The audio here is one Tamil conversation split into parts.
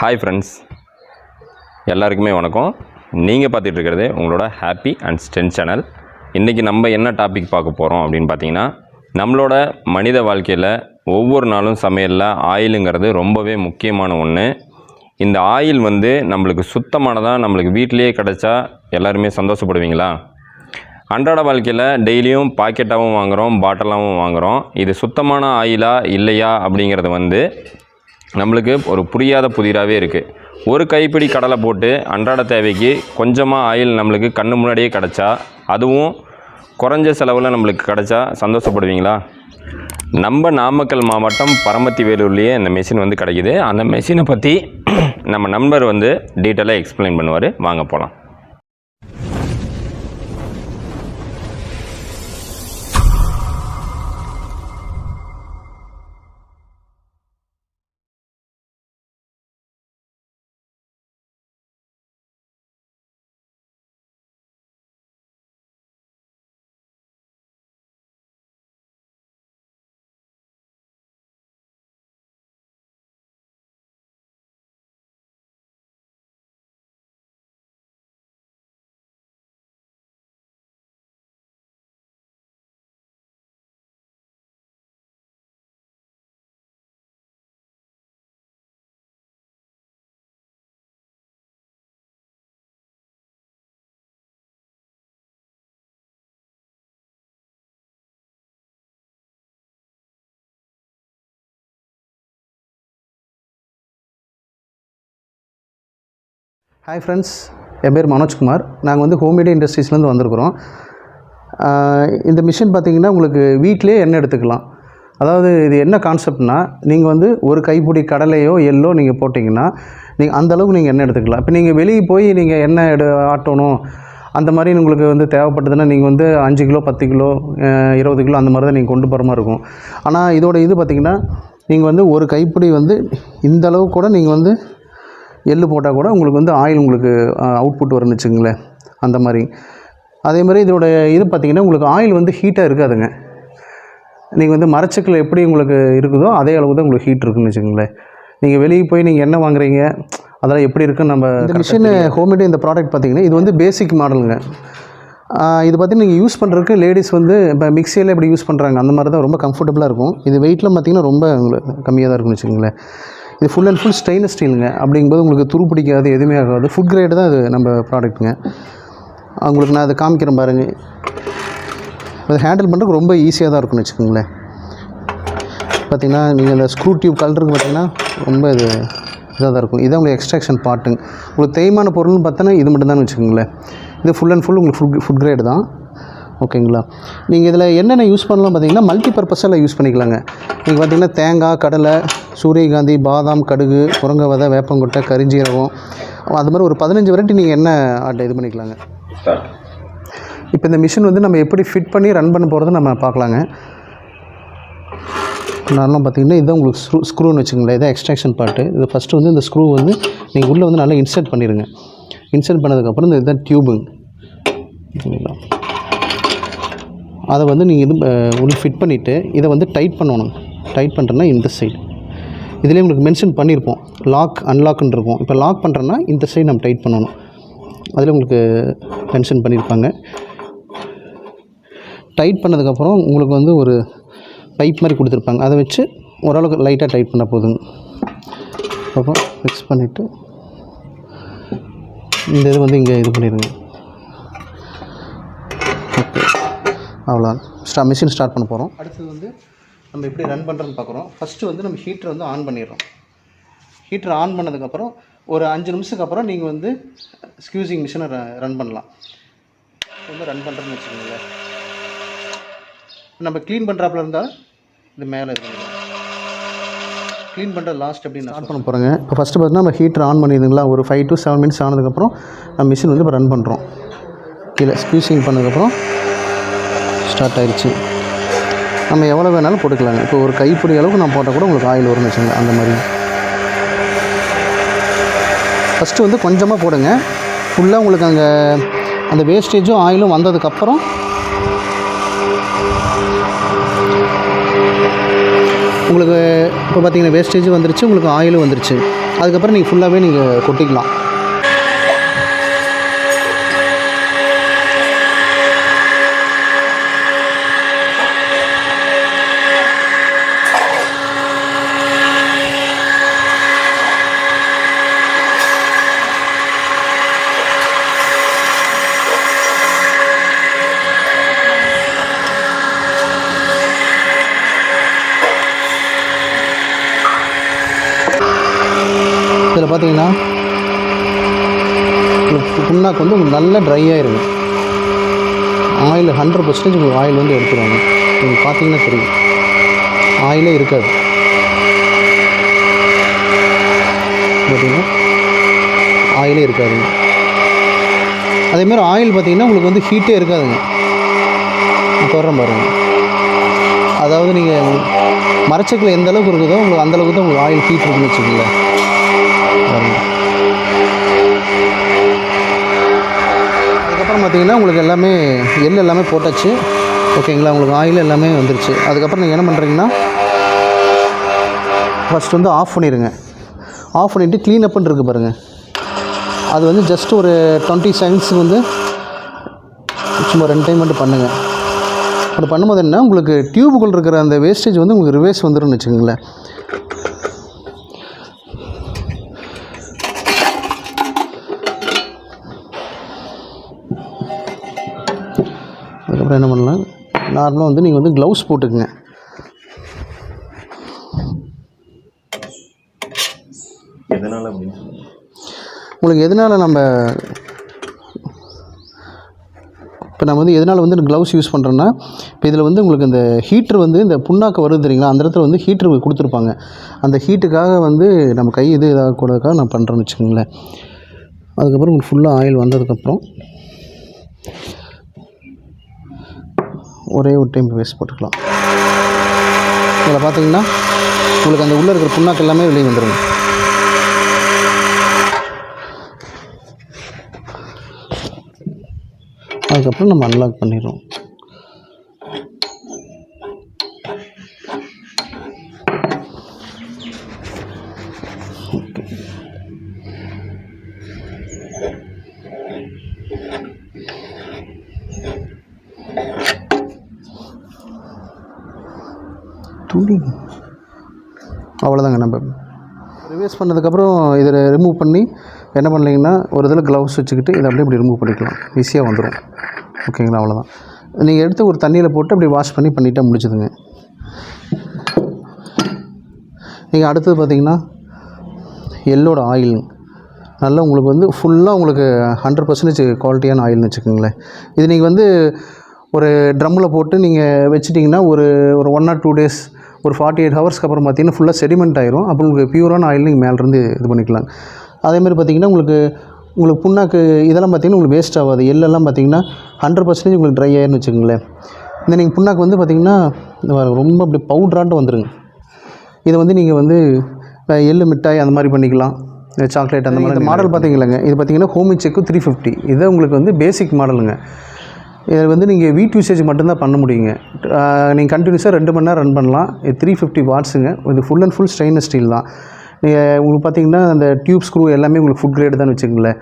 ஹாய் ஃப்ரெண்ட்ஸ் எல்லாருக்குமே வணக்கம். நீங்கள் பார்த்துட்டு இருக்கிறது உங்களோட ஹாப்பி அண்ட் ஸ்ட்ரென்த் சேனல் இன்றைக்கி நம்ம என்ன டாபிக் பார்க்க போகிறோம் அப்படின்னு பார்த்தீங்கன்னா நம்மளோட மனித வாழ்க்கையில் ஒவ்வொரு நாளும் சமையலில் ஆயிலுங்கிறது ரொம்பவே முக்கியமான ஒன்று இந்த ஆயில் வந்து நம்மளுக்கு சுத்தமானதாக நம்மளுக்கு வீட்டிலேயே கிடச்சா எல்லாருமே சந்தோஷப்படுவீங்களா? அன்றாட வாழ்க்கையில் டெய்லியும் பாக்கெட்டாகவும் வாங்குகிறோம் பாட்டிலாகவும் வாங்குகிறோம் இது சுத்தமான ஆயிலா இல்லையா அப்படிங்கிறது வந்து நம்மளுக்கு ஒரு புரியாத புதிராகவே இருக்குது ஒரு கைப்பிடி கடலை போட்டு அன்றாட தேவைக்கு கொஞ்சமாக ஆயில் நம்மளுக்கு கண்ணு முன்னாடியே கிடச்சா அதுவும் குறைஞ்ச செலவில் நம்மளுக்கு கிடச்சா சந்தோஷப்படுவீங்களா? நம்ம நாமக்கல் மாவட்டம் பரமத்தி வேலூர்லேயே இந்த மெஷின் வந்து கிடைக்கிது. அந்த மெஷினை பற்றி நம்ம நண்பர் வந்து டீட்டெயிலாக எக்ஸ்பிளைன் பண்ணுவார். வாங்க போகலாம் ஹாய் ஃப்ரெண்ட்ஸ் என் பேர் மனோஜ்குமார். நாங்கள் வந்து ஹோம்மேட் இண்டஸ்ட்ரீஸ்லேருந்து வந்திருக்கிறோம். இந்த மிஷின் பார்த்திங்கன்னா உங்களுக்கு வீட்டிலே எண்ணெய் எடுத்துக்கலாம். அதாவது இது என்ன கான்செப்ட்னா நீங்கள் வந்து ஒரு கைப்பிடி கடலையோ எள்ளோ நீங்கள் போட்டிங்கன்னா நீங்கள் அந்தளவுக்கு நீங்கள் எண்ணெய் எடுத்துக்கலாம். இப்போ நீங்கள் வெளியே போய் நீங்கள் எண்ணெய் எடு ஆட்டணும் அந்த மாதிரி உங்களுக்கு வந்து தேவைப்பட்டதுன்னா நீங்கள் வந்து அஞ்சு கிலோ பத்து கிலோ இருபது கிலோ அந்த மாதிரி தான் நீங்கள் கொண்டு போகிற மாதிரி இருக்கும். ஆனால் இதோட இது பார்த்திங்கன்னா நீங்கள் வந்து ஒரு கைப்பிடி வந்து இந்த அளவு கூட நீங்கள் வந்து எள்ளு போட்டால் கூட உங்களுக்கு வந்து ஆயில் உங்களுக்கு அவுட்புட் வரும்னு வச்சுங்களேன் அந்த மாதிரி. அதே மாதிரி இதோட இது பார்த்திங்கன்னா உங்களுக்கு ஆயில் வந்து ஹீட்டாக இருக்காதுங்க. நீங்கள் வந்து மரச்சக்கில் எப்படி உங்களுக்கு இருக்குதோ அதே அளவு தான் உங்களுக்கு ஹீட் இருக்குன்னு வச்சுங்களேன் நீங்கள் வெளியே போய் நீங்கள் என்ன வாங்குறீங்க அதெல்லாம் எப்படி இருக்குன்னு நம்ம இந்த மிஷின் ஹோம்மேடு இந்த ப்ராடக்ட் பார்த்தீங்கன்னா இது வந்து பேசிக் மாடலுங்க இது பார்த்தீங்கன்னா நீங்கள் யூஸ் பண்ணுறதுக்கு லேடிஸ் வந்து இப்போ மிக்சியில் எப்படி யூஸ் பண்ணுறாங்க அந்த மாதிரி தான் ரொம்ப கம்ஃபர்டபுளாக இருக்கும். இது வெயிட்லாம் பார்த்தீங்கன்னா ரொம்ப உங்களுக்கு கம்மியாக தான் இருக்கும்னு வச்சுங்களேன் இது ஃபுல் அண்ட் ஃபுல் ஸ்டெயின்லெஸ் ஸ்டீலுங்க அப்படிங்கும்போது உங்களுக்கு துரு பிடிக்காது எதுவுமே ஆகாது. ஃபுட் கிரேடு தான் இது நம்ம ப்ராடக்ட்டுங்க உங்களுக்கு நான் அதை காமிக்கிறேன் பாருங்கள் அதை ஹேண்டில் பண்ணுறதுக்கு ரொம்ப ஈஸியாக தான் இருக்கும்னு வச்சுக்கோங்களேன். பார்த்திங்கன்னா நீங்கள் இந்த ஸ்க்ரூ டியூப் கலருக்கு பார்த்தீங்கன்னா ரொம்ப இது இதாக தான் இருக்கும். இதான் உங்களுக்கு எக்ஸ்ட்ராக்ஷன் பார்ட்டுங்க உங்களுக்கு தேய்மான பொருள்னு பார்த்தோன்னா இது மட்டும் தான் வச்சுக்கோங்களேன். இது ஃபுல் அண்ட் ஃபுல் உங்களுக்கு ஃபுட் ஃபுட் கிரேடு தான். ஓகேங்களா? நீங்கள் இதில் என்னென்ன யூஸ் பண்ணலாம் பார்த்தீங்கன்னா மல்டி பர்பஸில் யூஸ் பண்ணிக்கலாங்க. நீங்கள் பார்த்தீங்கன்னா தேங்காய் கடலை சூரியகாந்தி பாதாம் கடுகு குரங்க விதை வேப்பங்கொட்டை கரிஞ்சீரகம் அது மாதிரி ஒரு பதினஞ்சு வெரைட்டி நீங்கள் என்ன ஆட்டை இது பண்ணிக்கலாங்க? இப்போ இந்த மிஷின் வந்து நம்ம எப்படி ஃபிட் பண்ணி ரன் பண்ண போகிறத நம்ம பார்க்கலாங்க. நார்மலாக பார்த்தீங்கன்னா இதுதான் உங்களுக்கு ஸ்க்ரூ ஸ்க்ரூன்னு வச்சுங்களேன் இதான் எக்ஸ்ட்ராக்ஷன் பார்ட்டு இது ஃபஸ்ட்டு வந்து இந்த ஸ்க்ரூ வந்து நீங்கள் உள்ளே வந்து நல்லா இன்சர்ட் பண்ணிடுங்க இன்சர்ட் பண்ணதுக்கப்புறம் இந்த இதுதான் டியூபுங்க அதை வந்து நீங்கள் இது அஹ், உள்ள ஃபிட் பண்ணிவிட்டு இதை வந்து டைட் பண்ணணும். டைட் பண்ணுறேன்னா இந்த சைடு இதுலேயே உங்களுக்கு மென்ஷன் பண்ணியிருப்போம் லாக் அன்லாக்னு இருக்கும். இப்போ லாக் பண்ணுறேன்னா இந்த சைடு நம்ம டைட் பண்ணணும். அதில் உங்களுக்கு மென்ஷன் பண்ணியிருப்பாங்க டைட் பண்ணதுக்கப்புறம் உங்களுக்கு வந்து ஒரு பைப் மாதிரி கொடுத்துருப்பாங்க. அதை வச்சு ஓரளவுக்கு லைட்டாக டைட் பண்ணால் போதுங்க அப்புறம் ஃபிக்ஸ் பண்ணிவிட்டு இந்த இது வந்து இங்கே இது பண்ணிடுங்க ஓகே அவ்வளோ ஸ்டா மிஷின் ஸ்டார்ட் பண்ண போகிறோம் அடுத்தது வந்து நம்ம எப்படி ரன் பண்ணுறோன்னு பார்க்குறோம். ஃபஸ்ட்டு வந்து நம்ம ஹீட்டரை வந்து ஆன் பண்ணிடுறோம். ஹீட்டர் ஆன் பண்ணதுக்கப்புறம் ஒரு அஞ்சு நிமிஷத்துக்கு அப்புறம் நீங்கள் வந்து ஸ்க்யூசிங் மிஷினை ரன் பண்ணலாம். வந்து ரன் பண்ணுறேன்னு வச்சுக்கோங்களேன். நம்ம க்ளீன் பண்ணுறாப்புல இருந்தால் இது மேலே இது க்ளீன் பண்ணுற லாஸ்ட் அப்படின்னு ஸ்டார்ட் பண்ண போகிறேங்க இப்போ ஃபஸ்ட்டு பார்த்தீங்கன்னா நம்ம ஹீட்டர் ஆன் பண்ணிடுங்களா ஒரு ஃபைவ் டு செவன் மினிட்ஸ் ஆனதுக்கப்புறம் நம்ம மிஷின் வந்து இப்போ ரன் பண்ணுறோம் கீழே ஸ்க்யூசிங் பண்ணதுக்கப்புறம் ஸ்டார்ட் ஆகிடுச்சு நம்ம எவ்வளோ வேணாலும் போட்டுக்கலாங்க. இப்போ ஒரு கைப்பிடி அளவுக்கு நான் போட்டால் கூட உங்களுக்கு ஆயில் வரும்னு வச்சுங்க அந்த மாதிரி. ஃபஸ்ட்டு வந்து கொஞ்சமாக போடுங்க. ஃபுல்லாக உங்களுக்கு அங்கே அந்த வேஸ்டேஜும் ஆயிலும் வந்ததுக்கப்புறம் உங்களுக்கு இப்போ பார்த்தீங்கன்னா வேஸ்டேஜும் வந்துருச்சு உங்களுக்கு ஆயிலும் வந்துருச்சு. அதுக்கப்புறம் நீங்கள் ஃபுல்லாகவே நீங்கள் கொட்டிக்கலாம். பார்த்தீங்கன்னா உங்களுக்கு புண்ணாக்கு வந்து உங்களுக்கு நல்லா ட்ரை ஆயிருங்க ஆயில் ஹண்ட்ரட் பர்சன்டேஜ் உங்களுக்கு ஆயில் வந்து எடுத்துருவாங்க. நீங்கள் பார்த்தீங்கன்னா தெரியும். ஆயிலே இருக்காது. பார்த்தீங்கன்னா ஆயிலே இருக்காதுங்க அதேமாதிரி ஆயில் பார்த்தீங்கன்னா உங்களுக்கு வந்து ஹீட்டே இருக்காதுங்க. தொடரம் பாருங்க. அதாவது நீங்கள் மரச்சக்கில் எந்த அளவுக்கு இருக்குதோ உங்களுக்கு அந்தளவுக்கு தான் உங்களுக்கு ஆயில் ஹீட் இருக்குன்னு வச்சுக்கோங்களேன். பார்த்தீங்கன்னா உங்களுக்கு எல்லாமே எள் எல்லாமே போட்டாச்சு. ஓகேங்களா? உங்களுக்கு ஆயில் எல்லாமே வந்துருச்சு. அதுக்கப்புறம் நீங்கள் என்ன பண்ணுறீங்கன்னா ஃபஸ்ட் வந்து ஆஃப் பண்ணிடுங்க ஆஃப் பண்ணிவிட்டு க்ளீன் அப்னு இருக்குது பாருங்கள் அது வந்து ஜஸ்ட் ஒரு டுவெண்ட்டி செகண்ட்ஸுக்கு வந்து சும்மா ரெண்டு டைம் மட்டும் பண்ணுங்கள் அப்படி பண்ணும்போது என்ன உங்களுக்கு டியூபுக்குள் இருக்கிற அந்த வேஸ்டேஜ் வந்து உங்களுக்கு ரிவேஸ் வந்துடும் வச்சுக்கோங்களேன். அதுக்கப்புறம் என்ன பண்ணலாம்? நார்மலாக வந்து நீங்கள் வந்து க்ளவுஸ் போட்டுக்குங்க. எதனால் உங்களுக்கு எதனால் நம்ம இப்போ நம்ம வந்து எதனால் வந்து க்ளவுஸ் யூஸ் பண்ணுறோன்னா இப்போ இதில் வந்து உங்களுக்கு இந்த ஹீட்ரு வந்து இந்த புண்ணாக்கு வருது தெரியுங்களா? அந்த இடத்துல வந்து ஹீட்ரு கொடுத்துருப்பாங்க. அந்த ஹீட்டுக்காக வந்து நம்ம கை இது இதாகக்கூடாதுக்காக நான் பண்ணுறேன்னு வச்சுக்கோங்களேன். அதுக்கப்புறம் உங்களுக்கு ஃபுல்லாக ஆயில் வந்ததுக்கப்புறம் ஒரே ஒரு டைம் வேஸ்ட் போட்டுக்கலாம். இதில் பார்த்தீங்கன்னா உங்களுக்கு அந்த உள்ளே இருக்கிற புண்ணாக்கு எல்லாமே வெளியே வந்துடும். அதுக்கப்புறம் நம்ம அன்லாக் பண்ணிடுறோம். துணி அவ்வளோதாங்க நம்ம. ரிவேஸ் பண்ணதுக்கப்புறம் இதில் ரிமூவ் பண்ணி என்ன பண்ணலீங்கன்னா ஒரு இதில் க்ளவுஸ் வச்சுக்கிட்டு இதை அப்படியே இப்படி ரிமூவ் பண்ணிக்கலாம். ஈஸியாக வந்துடும் ஓகேங்களா? அவ்வளோதான் நீங்கள் எடுத்து ஒரு தண்ணியில் போட்டு அப்படி வாஷ் பண்ணி பண்ணிட்டா முடிச்சுதுங்க நீங்கள் அடுத்தது பார்த்தீங்கன்னா எள்ளோட ஆயில் நல்லா உங்களுக்கு வந்து ஃபுல்லாக உங்களுக்கு ஹண்ட்ரட் பர்சன்டேஜ் குவாலிட்டியான ஆயில்னு வச்சுக்கோங்களேன். இது நீங்கள் வந்து ஒரு ட்ரம்மில் போட்டு நீங்கள் வச்சிட்டிங்கன்னா ஒரு ஒரு ஒன் ஆர் டூ டேஸ் ஒரு ஃபார்ட்டி எயிட் ஹவர்ஸ்க்கு அப்புறம் பார்த்தீங்கன்னா ஃபுல்லாக செடிமெண்ட் ஆயிரும். அப்போ உங்களுக்கு பியூரான ஆயில் நீங்கள் மேலேருந்து இது பண்ணிக்கலாம். அதேமாதிரி பார்த்தீங்கன்னா உங்களுக்கு உங்களுக்கு புண்ணாக்கு இதெல்லாம் பார்த்தீங்கன்னா உங்களுக்கு வேஸ்ட் ஆகாது. எள்ளெல்லாம் பார்த்தீங்கன்னா ஹண்ட்ரட் பர்சன்டேஜ் உங்களுக்கு ட்ரை ஆயிருன்னு வச்சுக்கோங்களேன். இந்த நீங்கள் புண்ணாக்கு வந்து பார்த்தீங்கன்னா ரொம்ப அப்படி பவுட்ராட்டு வந்துருங்க. இதை வந்து நீங்கள் வந்து எள்ளு மிட்டாய் அந்த மாதிரி பண்ணிக்கலாம். சாக்லேட் அந்த மாதிரி இந்த மாடல் பார்த்தீங்களாங்க இது பார்த்தீங்கன்னா ஹோமி செக்கு த்ரீ ஃபிஃப்டி இது உங்களுக்கு வந்து பேசிக் மாடலுங்க இதில் வந்து நீங்கள் வீட் யூசேஜ் மட்டும்தான் பண்ண முடியுங்க. நீங்கள் கண்டினியூஸாக ரெண்டு மணி நேரம் ரன் பண்ணலாம். இது த்ரீ ஃபிஃப்டி வாட்ஸுங்க இது full and full stainless steel தான். நீங்கள் உங்களுக்கு பார்த்தீங்கன்னா அந்த டியூப் ஸ்க்ரூ எல்லாமே உங்களுக்கு ஃபுட் கிரேடு தான் வச்சுக்கோங்களேன்.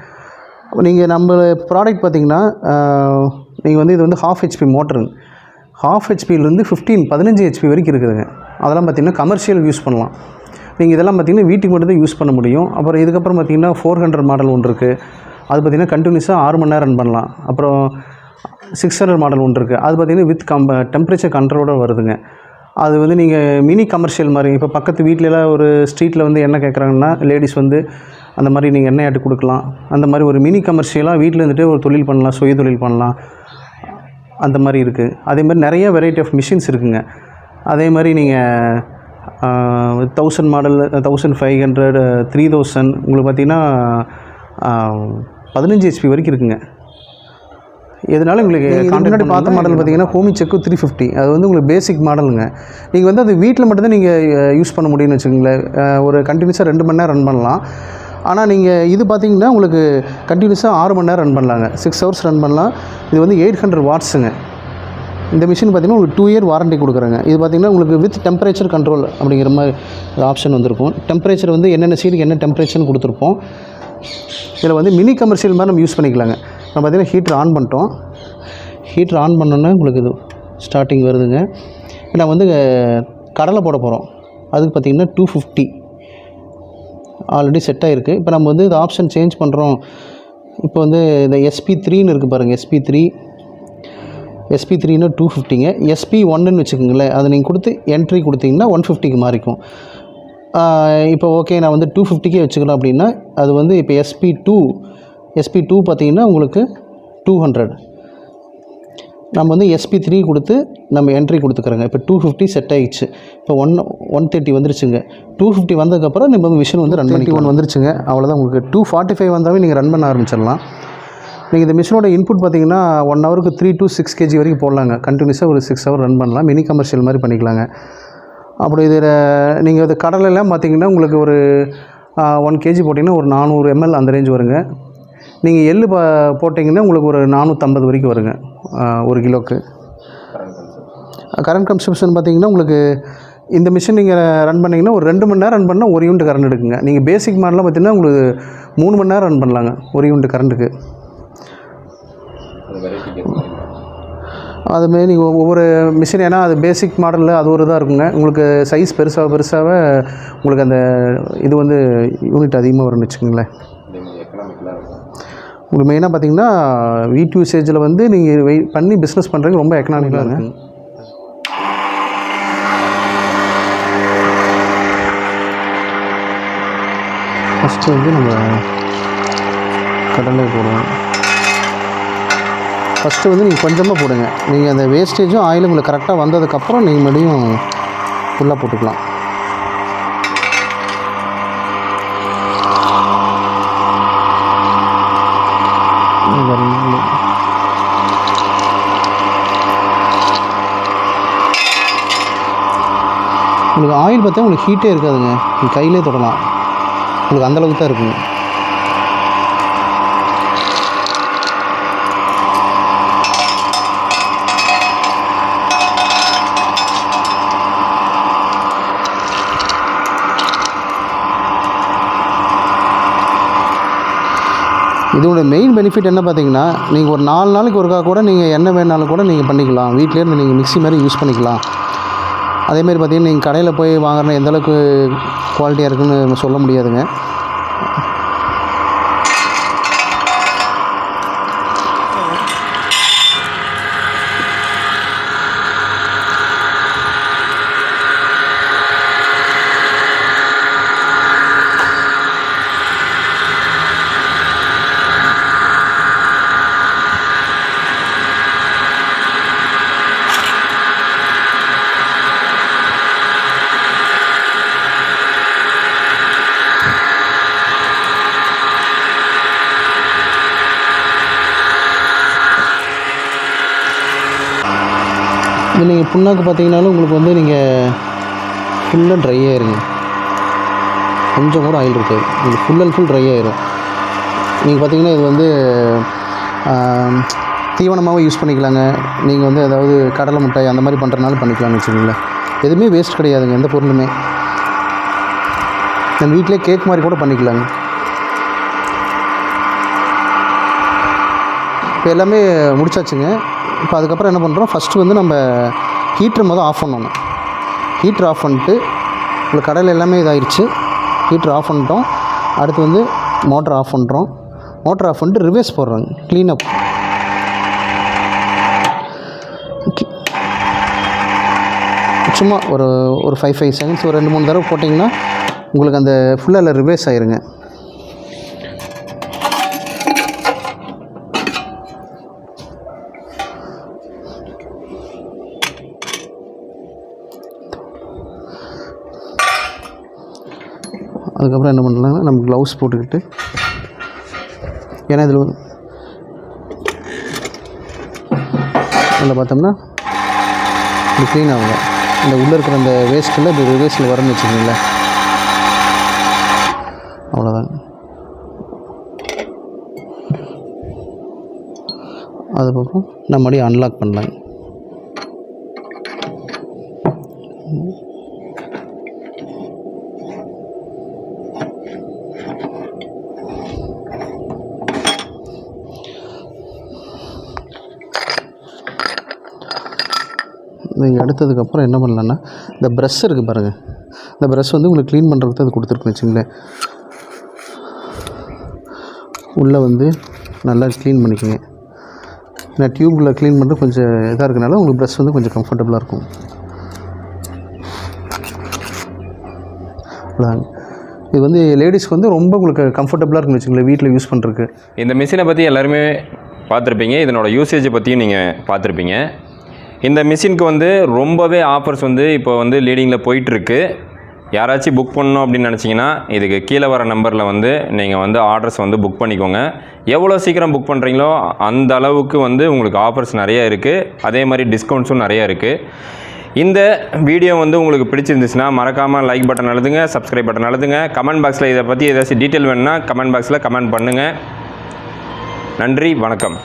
நீங்கள் நம்ம ப்ராடக்ட் பார்த்தீங்கன்னா நீங்கள் வந்து இது வந்து ஹாஃப் ஹெச்பி மோட்டருங்க ஹாஃப் ஹெச்பியிலேருந்து ஃபிஃப்டீன் பதினஞ்சு ஹெச்பி வரைக்கும் இருக்குதுங்க. அதெல்லாம் பார்த்தீங்கன்னா கமர்ஷியல் யூஸ் பண்ணலாம். நீங்கள் இதெல்லாம் பார்த்தீங்கன்னா வீட்டுக்கு மட்டும் தான் யூஸ் பண்ண முடியும். அப்புறம் இதுக்கப்புறம் பார்த்தீங்கன்னா ஃபோர் ஹண்ட்ரட் மாடல் ஒன்று இருக்குது அது பார்த்தீங்கன்னா கண்டினியூஸாக ஆறு மணி நேரம் ரன் பண்ணலாம். அப்புறம் சிக்ஸ் ஹண்ட்ரட் மாடல் ஒன்று இருக்குது அது பார்த்தீங்கன்னா வித் கம் டெம்பரேச்சர் கண்ட்ரோலோட வருதுங்க. அது வந்து நீங்கள் மினி கமர்ஷியல் மாதிரி இப்போ பக்கத்து வீட்டிலலாம் ஒரு ஸ்ட்ரீட்டில் வந்து என்ன கேட்குறாங்கன்னா லேடிஸ் வந்து அந்த மாதிரி நீங்கள் எண்ணெய் ஆட்டி கொடுக்கலாம். அந்த மாதிரி ஒரு மினி கமர்ஷியலாக வீட்டில் இருந்துட்டு ஒரு தொழில் பண்ணலாம் சுய தொழில் பண்ணலாம். அந்த மாதிரி இருக்குது அதே மாதிரி நிறைய வெரைட்டி ஆஃப் மிஷின்ஸ் இருக்குங்க. அதே மாதிரி நீங்கள் thousand model thousand five hundred three thousand உங்களுக்கு பார்த்தீங்கன்னா பதினஞ்சு ஹெச்பி வரைக்கும் இருக்குங்க. இதனால உங்களுக்கு முன்னாடி பார்த்த மாடல் பார்த்தீங்கன்னா ஹோமி செக்கு த்ரீ ஃபிஃப்டி அது வந்து உங்களுக்கு பேசிக் மாடலுங்க நீங்கள் வந்து அது வீட்டில் மட்டும்தான் நீங்கள் யூஸ் பண்ண முடியும்னு வச்சுக்கோங்களேன். ஒரு கண்டினியூஸாக ரெண்டு மணி நேரம் ரன் பண்ணலாம். ஆனால் நீங்கள் இது பார்த்தீங்கன்னா உங்களுக்கு கண்டினியூஸாக ஆறு மணி நேரம் ரன் பண்ணலாங்க. சிக்ஸ் ஹவர்ஸ் ரன் பண்ணலாம். இது வந்து எயிட் ஹண்ட்ரட் வாட்ஸுங்க இந்த மிஷின் பார்த்தீங்கன்னா உங்களுக்கு டூ இயர் வாரண்டி கொடுக்குறாங்க. இது பார்த்தீங்கன்னா உங்களுக்கு வித் டெம்பரேச்சர் கண்ட்ரோல் அப்படிங்கிற மாதிரி ஆப்ஷன் வந்திருக்கும். டெம்பரேச்சர் வந்து என்னென்ன சீலுக்கு என்ன டெம்பரேச்சர்னு கொடுத்துருப்போம். இதில் வந்து மினி கமர்ஷியல் மாதிரி நம்ம யூஸ் பண்ணிக்கலாங்க. நம்ம பார்த்தீங்கன்னா ஹீட்டர் ஆன் பண்ணிட்டோம். ஹீட்டர் ஆன் பண்ணோன்னா உங்களுக்கு இது ஸ்டார்டிங் வருதுங்க. நான் வந்து கடலை போட போகிறோம் அதுக்கு பார்த்தீங்கன்னா டூ ஃபிஃப்டி ஆல்ரெடி செட் ஆகிருக்கு இப்போ நம்ம வந்து இது ஆப்ஷன் சேஞ்ச் பண்ணுறோம் இப்போ வந்து இந்த எஸ்பி த்ரீன்னு இருக்குது பாருங்கள் எஸ்பி த்ரீ எஸ்பி த்ரீனா டூ ஃபிஃப்டிங்க எஸ்பி ஒன்றுன்னு வச்சுக்கோங்களேன். அதை நீங்கள் கொடுத்து என்ட்ரி கொடுத்தீங்கன்னா ஒன் ஃபிஃப்டிக்கு மாறிக்கும். இப்போ ஓகே நான் வந்து டூ ஃபிஃப்டிக்கே வச்சுக்கலாம் அப்படின்னா அது வந்து இப்போ எஸ்பி டூ எஸ்பி டூ பார்த்தீங்கன்னா உங்களுக்கு டூ ஹண்ட்ரட் நம்ம வந்து எஸ்பி த்ரீ கொடுத்து நம்ம என்ட்ரி கொடுத்துக்கிறோங்க. இப்போ டூ ஃபிஃப்டி செட் ஆகிடுச்சு இப்போ ஒன் ஒன் தேர்ட்டி வந்துருச்சுங்க. டூ ஃபிஃப்டி வந்ததுக்கப்புறம் நம்ம மிஷின் வந்து ரன் பண்ணி ஒன் வந்துருச்சுங்க. அவ்வளோதான் உங்களுக்கு. டூ ஃபார்ட்டி ஃபைவ் வந்தாவே நீங்கள் ரன் பண்ண ஆரம்பிச்சிடலாம். நீங்கள் இந்த மிஷினோட இன்புட் பார்த்தீங்கன்னா ஒன் ஹவருக்கு த்ரீ டூ சிக்ஸ் கேஜி வரைக்கும் போடலாங்க. கண்டினியூஸாக ஒரு சிக்ஸ் ஹவர் ரன் பண்ணலாம். மினி கமர்ஷியல் மாதிரி பண்ணிக்கலாங்க. அப்புறம் இதில் நீங்கள் இது கடலெல்லாம் பார்த்தீங்கன்னா உங்களுக்கு ஒரு ஒன் கேஜி போட்டிங்கன்னா ஒரு நானூறு எம்எல் அந்த ரேஞ்ச் வருங்க. நீங்கள் எள்ளு பா போட்டிங்கன்னா உங்களுக்கு ஒரு நானூற்றம்பது வரைக்கும் வருங்க ஒரு கிலோக்கு. கரண்ட் கன்சம்ஷன் பார்த்தீங்கன்னா உங்களுக்கு இந்த மிஷின் நீங்கள் ரன் பண்ணிங்கன்னா ஒரு ரெண்டு மணி நேரம் ரன் பண்ணால் ஒரு யூனிட் கரண்ட் எடுக்குங்க. நீங்கள் பேசிக் மாடலாம் பார்த்தீங்கன்னா உங்களுக்கு மூணு மணி நேரம் ரன் பண்ணலாங்க ஒரு யூனிட் கரண்ட்டுக்கு அதுமாரி நீங்கள் ஒவ்வொரு மிஷின் ஏன்னா அது பேசிக் மாடலில் அது ஒரு இதாக இருக்குங்க. உங்களுக்கு சைஸ் பெருசாக பெருசாக உங்களுக்கு அந்த இது வந்து யூனிட் அதிகமாக வரும்னு வச்சுக்கோங்களேன். உங்களுக்கு மெயினாக பார்த்தீங்கன்னா வீட் யூசேஜில் வந்து நீங்கள் வெயிட் பண்ணி பிஸ்னஸ் பண்ணுறதுக்கு ரொம்ப எக்கனாமிக்கலாக இருக்குங்க ஃபஸ்ட்டு வந்து நம்ம கடலை போடுவோம். ஃபஸ்ட்டு வந்து நீங்கள் கொஞ்சமாக போடுங்க. நீங்கள் அந்த வேஸ்டேஜும் ஆயிலும் உங்களுக்கு கரெக்டாக வந்ததுக்கப்புறம் நீங்கள் மறுபடியும் ஃபுல்லாக போட்டுக்கலாம். உங்களுக்கு ஆயில் பார்த்தா உங்களுக்கு ஹீட்டே இருக்காதுங்க. நீங்கள் கையிலே தொடலாம். உங்களுக்கு அந்தளவுக்கு தான் இருக்குங்க இதோட மெயின் பெனிஃபிட் என்ன பார்த்தீங்கன்னா நீங்கள் ஒரு நாலு நாளைக்கு ஒருக்கா கூட நீங்கள் என்ன வேணாலும் கூட நீங்கள் பண்ணிக்கலாம். வீட்டிலேருந்து நீங்கள் மிக்ஸி மாதிரி யூஸ் பண்ணிக்கலாம். அதேமாரி பார்த்தீங்கன்னா நீங்கள் கடையில் போய் வாங்குற எந்தளவுக்கு குவாலிட்டியாக இருக்குன்னு சொல்ல முடியாதுங்க. நீங்கள் புண்ணாக்கு பார்த்தீங்கனாலும் உங்களுக்கு வந்து நீங்கள் ஃபுல்லாக ட்ரை ஆயிருங்க. கொஞ்சம் கூட ஆயில் இருக்காது. உங்களுக்கு ஃபுல் அண்ட் ஃபுல் ட்ரை ஆயிரும். நீங்கள் பார்த்தீங்கன்னா இது வந்து தீவனமாகவும் யூஸ் பண்ணிக்கலாங்க. நீங்கள் வந்து ஏதாவது கடலை மிட்டாய் அந்த மாதிரி பண்ணுறனாலும் பண்ணிக்கலாம்னு வச்சுக்கோங்களேன். எதுவுமே வேஸ்ட் கிடையாதுங்க எந்த பொருளுமே. நம்ம வீட்டிலே கேக் மாதிரி கூட பண்ணிக்கலாங்க. இப்போ எல்லாமே முடிச்சாச்சுங்க. இப்போ அதுக்கப்புறம் என்ன பண்ணுறோம்? ஃபஸ்ட்டு வந்து நம்ம ஹீட்டர் மொதல் ஆஃப் பண்ணணும். ஹீட்டர் ஆஃப் பண்ணிட்டு உங்களுக்கு கடையில் எல்லாமே இதாகிடுச்சு ஹீட்டர் ஆஃப் பண்ணிட்டோம். அடுத்து வந்து மோட்டர் ஆஃப் பண்ணுறோம் மோட்டர் ஆஃப் பண்ணிட்டு ரிவர்ஸ் போடுறாங்க க்ளீனப் சும்மா ஒரு ஒரு ஃபைவ் ஃபைவ் செகண்ட்ஸ் ஒரு ரெண்டு மூணு தடவை போட்டிங்கன்னா உங்களுக்கு அந்த ஃபுல்லாக ரிவர்ஸ் ஆயிருங்க. அதுக்கப்புறம் என்ன பண்ணலாம்னா நம்ம க்ளவுஸ் போட்டுக்கிட்டு ஏன்னா இதில் வந்து அதில் பார்த்தோம்னா இது க்ளீன் ஆகுங்க இந்த உள்ளே இருக்கிற அந்த வேஸ்ட்டில் இப்படி ரிவேஸில் வரணும்னு வச்சுக்கோங்களேன். அவ்வளோதாங்க அதுக்கப்புறம் நம்ம மறுபடியும் அன்லாக் பண்ணலாங்க நீங்கள் எடுத்ததுக்கப்புறம் என்ன பண்ணலான்னா இந்த ப்ரெஷ் இருக்குது பாருங்கள் இந்த ப்ரெஷ் வந்து உங்களுக்கு க்ளீன் பண்ணுறதுக்கு அது கொடுத்துருக்குன்னு வச்சுங்களேன் உள்ளே வந்து நல்லா க்ளீன் பண்ணிக்கோங்க. ஏன்னா டியூப்பில் க்ளீன் பண்ணுறது கொஞ்சம் இதாக இருக்கனால உங்களுக்கு ப்ரெஷ் வந்து கொஞ்சம் கம்ஃபர்டபுளாக இருக்கும். அதான் இது வந்து லேடிஸ்க்கு வந்து ரொம்ப உங்களுக்கு கம்ஃபர்டபுளாக இருக்குன்னு வச்சுங்களேன் வீட்டில் யூஸ் பண்ணுறதுக்கு இந்த மிஷினை பற்றி எல்லாருமே பார்த்துருப்பீங்க. இதனோட யூசேஜை பற்றியும் நீங்கள் பார்த்துருப்பீங்க. இந்த மிஷினுக்கு வந்து ரொம்பவே ஆஃபர்ஸ் வந்து இப்போ வந்து லீடிங்கில் போயிட்டுருக்கு. யாராச்சும் புக் பண்ணணும் அப்படின்னு நினச்சிங்கன்னா இதுக்கு கீழே வர நம்பரில் வந்து நீங்கள் வந்து ஆர்டர்ஸ் வந்து புக் பண்ணிக்கோங்க. எவ்வளோ சீக்கிரம் புக் பண்ணுறீங்களோ அந்த அளவுக்கு வந்து உங்களுக்கு ஆஃபர்ஸ் நிறைய இருக்குது அதே மாதிரி டிஸ்கவுண்ட்ஸும் நிறைய இருக்குது இந்த வீடியோ வந்து உங்களுக்கு பிடிச்சிருந்துச்சுன்னா மறக்காமல் லைக் பட்டன் அழுதுங்க சப்ஸ்கிரைப் பட்டன் அழுதுங்க கமெண்ட் பாக்ஸில் இதை பற்றி ஏதாச்சும் டீட்டெயில் வேணுன்னா கமெண்ட் பாக்ஸில் கமெண்ட் பண்ணுங்கள் நன்றி வணக்கம்.